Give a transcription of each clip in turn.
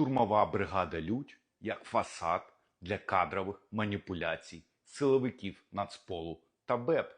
Штурмова бригада Людь як фасад для кадрових маніпуляцій силовиків Нацполу та БЕП.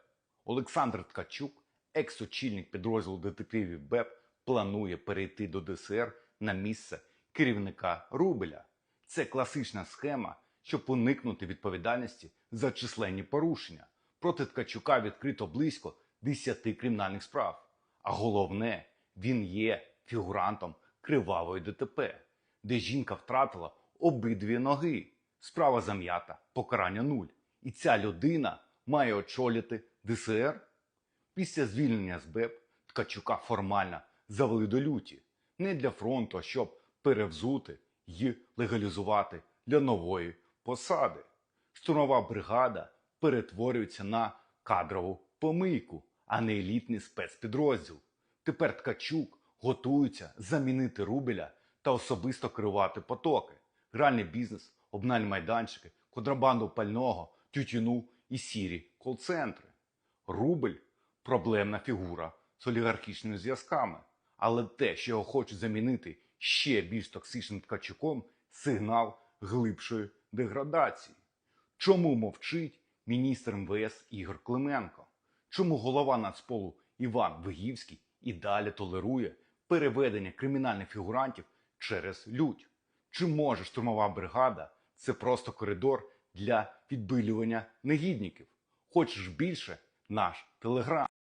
Олександр Ткачук, екс-очільник підрозділу детективів БЕП, планує перейти до ДСР на місце керівника Рубеля. Це класична схема, щоб уникнути відповідальності за численні порушення. Проти Ткачука відкрито близько 10 кримінальних справ. А головне, він є фігурантом кривавої ДТП, де жінка втратила обидві ноги. Справа зам'ята, покарання нуль. І ця людина має очолити ДСР. Після звільнення з БЕП Ткачука формально завели до люті. Не для фронту, а щоб перевзути й легалізувати для нової посади. Штурмова бригада перетворюється на кадрову помийку, а не елітний спецпідрозділ. Тепер Ткачук готується замінити Рубеля та особисто керувати потоки, гральний бізнес, обнальні майданчики, контрабанду пального, тютюну і сірі кол-центри. Рубль проблемна фігура з олігархічними зв'язками. Але те, що його хочуть замінити ще більш токсичним ткачуком, сигнал глибшої деградації. Чому мовчить міністр МВС Ігор Клименко? Чому голова Нацполу Іван Вигівський і далі толерує переведення кримінальних фігурантів через лють? Чи може штурмова бригада це просто коридор для відбилювання негідників? Хочеш більше? Наш телеграм.